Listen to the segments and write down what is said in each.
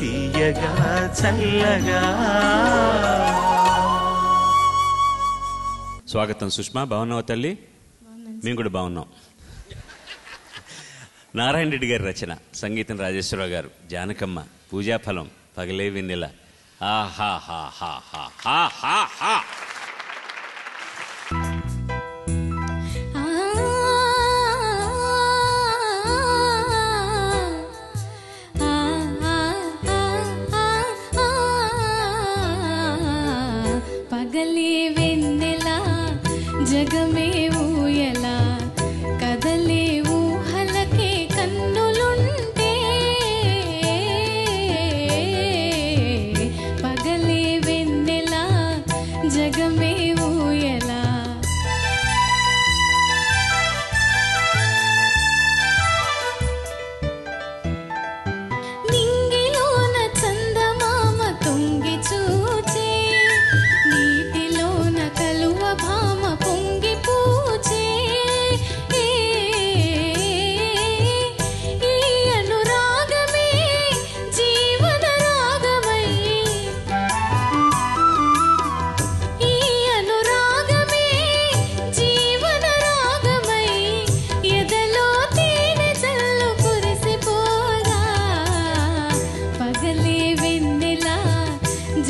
తీయగా చల్లగా. స్వాగతం సుష్మా బాగున్నావా తల్లి? మేము కూడా బాగున్నాం. నారాయణ రెడ్డి గారి రచన సంగీతం రాజేశ్వరరావు గారు జానకమ్మ పూజాఫలం పగలే వెన్నెల. ఆహా హా హా హా హా హా హా. పగలే వెన్నెలా జగమే ఊయలా?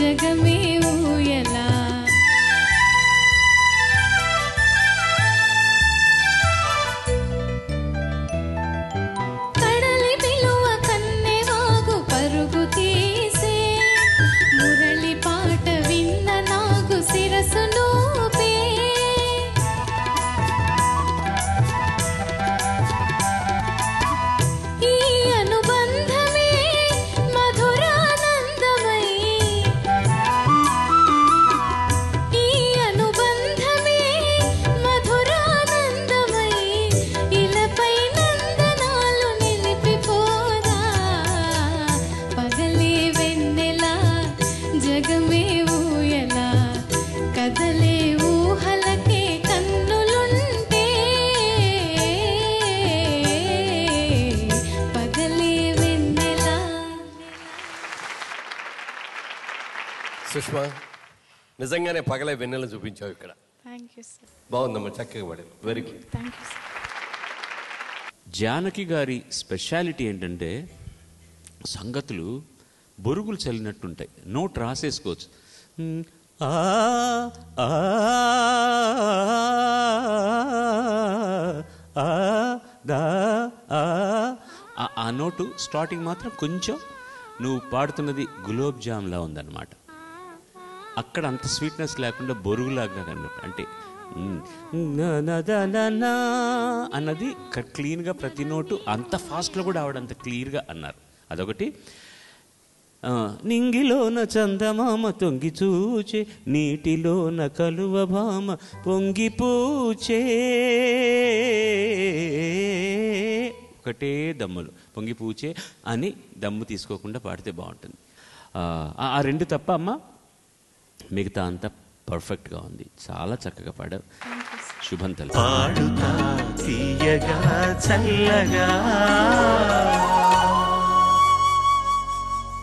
జగమే ఊయలా కడలి పిలువ కన్నెవాగు పరుగుతీ సుష్మా నిజంగానే పగలే వెన్నెల చూపించావు ఇక్కడ. థ్యాంక్ యూ సార్ బాగుందమ్మా చక్కగా పడింది. Very good thank you sir Janaki గారి స్పెషాలిటీ ఏంటంటే సంగతులు బొరుగులు చల్లినట్టుంటాయి. నోట్ రాసేసుకోవచ్చు. మ్, ఆ, ఆ, ఆ, దా, ఆ. ఆ- ఆ నోటు స్టార్టింగ్ మాత్రం కొంచెం నువ్వు పాడుతున్నది గులాబ్ జామ్లా ఉందన్నమాట. అక్కడ అంత స్వీట్నెస్ లేకుండా బొరుగులాగా కనబడు అంటే నా, అన్నది క్లీన్గా ప్రతి నోటు అంత ఫాస్ట్లో కూడా ఆవిడంత క్లియర్గా అన్నారు. అదొకటి. నింగిలోన చందమామ తొంగి చూచే నీటిలోన కలువ భామ పొంగి పూచే. ఒకటే దమ్ములు. పొంగి పూచే అని దమ్ము తీసుకోకుండా పాడితే బాగుంటుంది. ఆ, ఆ రెండు తప్ప అమ్మ. మిగతా అంతా పర్ఫెక్ట్గా ఉంది. చాలా చక్కగా పాడావు. శుభం తల్లి. పాడుతా తీయగా చల్లగా.